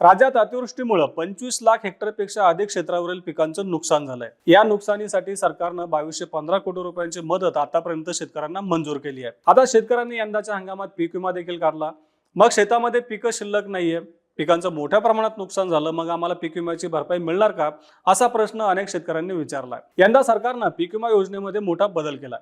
राज्यात अतिवृष्टीमुळे पंचवीस लाख हेक्टरपेक्षा अधिक क्षेत्रावरील पिकांचं नुकसान झालंय. या नुकसानीसाठी सरकारनं बावीसशे पंधरा कोटी रुपयांची मदत आतापर्यंत शेतकऱ्यांना मंजूर केली आहे. आता शेतकऱ्यांनी यंदाच्या हंगामात पीक विमा देखील काढला. मग शेतामध्ये पिकं शिल्लक नाहीये. पिकांचं मोठ्या प्रमाणात नुकसान झालं. मग आम्हाला पीक विम्याची भरपाई मिळणार का? असा प्रश्न अनेक शेतकऱ्यांनी विचारला यंदा सरकारनं पीक विमा योजनेमध्ये मोठा बदल केला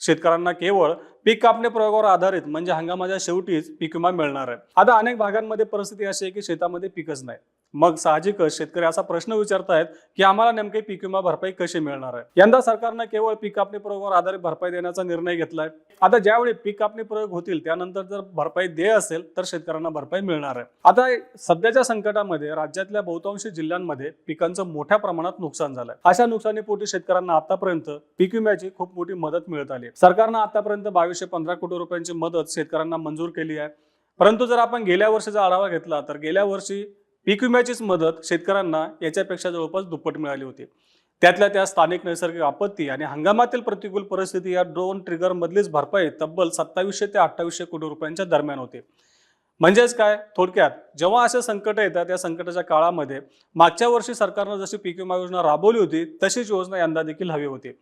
शेतकऱ्यांना केवळ पीक कापणी प्रयोगावर आधारित म्हणजे हंगामाच्या शेवटीच पीक विमा मिळणार आहे. आता अनेक भागांमध्ये परिस्थिती अशी आहे की शेतामध्ये पिकच नाही. मग साहजिकच शेतकरी असा प्रश्न विचारतायत की आम्हाला नेमके पीक विमा भरपाई कशी मिळणार आहे? यंदा सरकारनं केवळ पीक कापणी प्रयोगावर आधारित भरपाई देण्याचा निर्णय घेतलाय. आता ज्यावेळी पीक कापणी प्रयोग होतील त्यानंतर जर भरपाई देय असेल तर शेतकऱ्यांना भरपाई मिळणार आहे. आता सध्याच्या संकटामध्ये राज्यातल्या बहुतांशी जिल्ह्यांमध्ये पिकांचं मोठ्या प्रमाणात नुकसान झालंय. अशा नुकसानीपोटी शेतकऱ्यांना आतापर्यंत पीक विम्याची खूप मोठी मदत मिळत आली सरकारनं आतापर्यंत बावीसशे पंधरा कोटी रुपयांची मदत शेतकऱ्यांना मंजूर केली आहे. परंतु जर आपण गेल्या वर्षीचा आढावा घेतला तर गेल्या वर्षी पीक विम्याचीच मदत शेतकऱ्यांना याच्यापेक्षा जवळपास दुप्पट मिळाली होती. त्यातल्या त्या स्थानिक नैसर्गिक आपत्ती आणि हंगामातील प्रतिकूल परिस्थिती या दोन ट्रिगर मधलीच भरपाई तब्बल सत्तावीसशे ते अठ्ठावीसशे कोटी रुपयांच्या दरम्यान होते. म्हणजेच काय? थोडक्यात जेव्हा असे संकट येतात या संकटाच्या काळामध्ये मागच्या वर्षी सरकारनं जशी पीक विमा योजना राबवली होती तशीच योजना यंदा देखील हवी होती.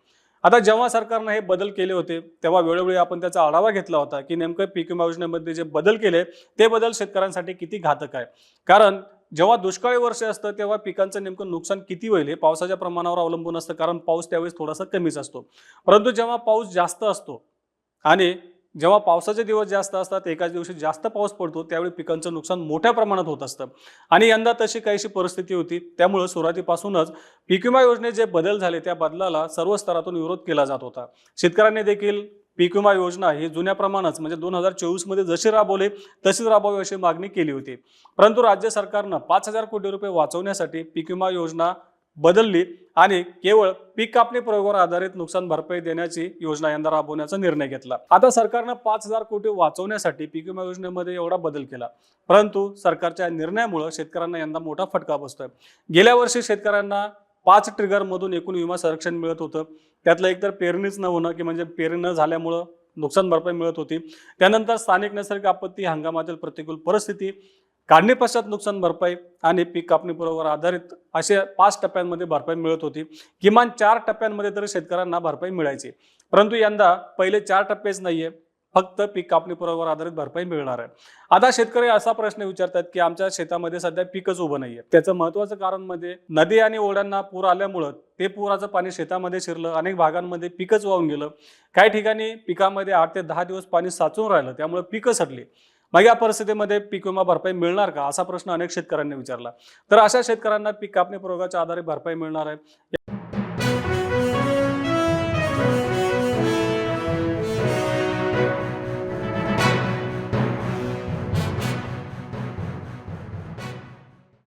आता जेव्हा सरकारनं हे बदल केले होते तेव्हा वेळोवेळी आपण त्याचा आढावा घेतला होता की नेमकं पीक विमा योजनेमध्ये जे बदल केले ते बदल शेतकऱ्यांसाठी किती घातक आहे? कारण जेव्हा दुष्काळी वर्ष असतं तेव्हा पिकांचं नेमकं नुकसान किती होईल हे पावसाच्या प्रमाणावर अवलंबून असतं कारण पाऊस त्यावेळेस थोडासा कमीच असतो. परंतु जेव्हा पाऊस जास्त असतो आणि जेव्हा पावसाचे दिवस जास्त असतात एकाच दिवशी जास्त पाऊस पडतो त्यावेळी पिकांचं नुकसान मोठ्या प्रमाणात होत असतं. आणि यंदा तशी काहीशी परिस्थिती होती त्यामुळं सुरुवातीपासूनच पीक विमा योजनेत जे बदल झाले त्या बदलाला सर्व स्तरातून विरोध केला जात होता. शेतकऱ्यांनी देखील पीक विमा योजना ही जुन्या प्रमाणात म्हणजे दोन हजार चोवीसमध्ये जशी राबवले तशीच राबवावी अशी मागणी केली होती. परंतु राज्य सरकारनं पाच हजार कोटी रुपये वाचवण्यासाठी पीक विमा योजना बदलली आणि केवळ पीक कापणी प्रयोगावर आधारित नुकसान भरपाई देण्याची योजना यंदा राबवण्याचा निर्णय घेतला. आता सरकारनं पाच हजार कोटी वाचवण्यासाठी पीक विमा योजनेमध्ये एवढा बदल केला. परंतु सरकारच्या निर्णयामुळे शेतकऱ्यांना यंदा मोठा फटका बसतोय. गेल्या वर्षी शेतकऱ्यांना पाच ट्रिगरमधून एकूण विमा संरक्षण मिळत होतं. त्यातलं एकतर पेरणीच न होणं की म्हणजे पेरणी न झाल्यामुळं नुकसान भरपाई मिळत होती. त्यानंतर स्थानिक नैसर्गिक आपत्ती हंगामातील प्रतिकूल परिस्थिती काढणी पश्चात नुकसान भरपाई आणि पीक कापणीबरोबर आधारित असे पाच टप्प्यांमध्ये भरपाई मिळत होती. किमान चार टप्प्यांमध्ये तरी शेतकऱ्यांना भरपाई मिळायची. परंतु यंदा पहिले चार टप्पेच नाहीये. फक्त पीक कापणी पुरावर आधारित भरपाई मिळणार आहे. आता शेतकरी असा प्रश्न विचारतात की आमच्या शेतामध्ये सध्या पीकच उभं नाहीये. त्याचं महत्वाचं कारण म्हणजे नदी आणि ओढ्यांना पूर आल्यामुळं ते पुराचं पाणी शेतामध्ये शिरलं अनेक भागांमध्ये पिकच वाहून गेलं. काही ठिकाणी पिकामध्ये आठ ते दहा दिवस पाणी साचून राहिलं त्यामुळे पिकं सटली मग या परिस्थितीमध्ये पीक विमा भरपाई मिळणार का? असा प्रश्न अनेक शेतकऱ्यांनी विचारला. तर अशा शेतकऱ्यांना पीक कापणी प्रयोगाच्या आधारे भरपाई मिळणार आहे.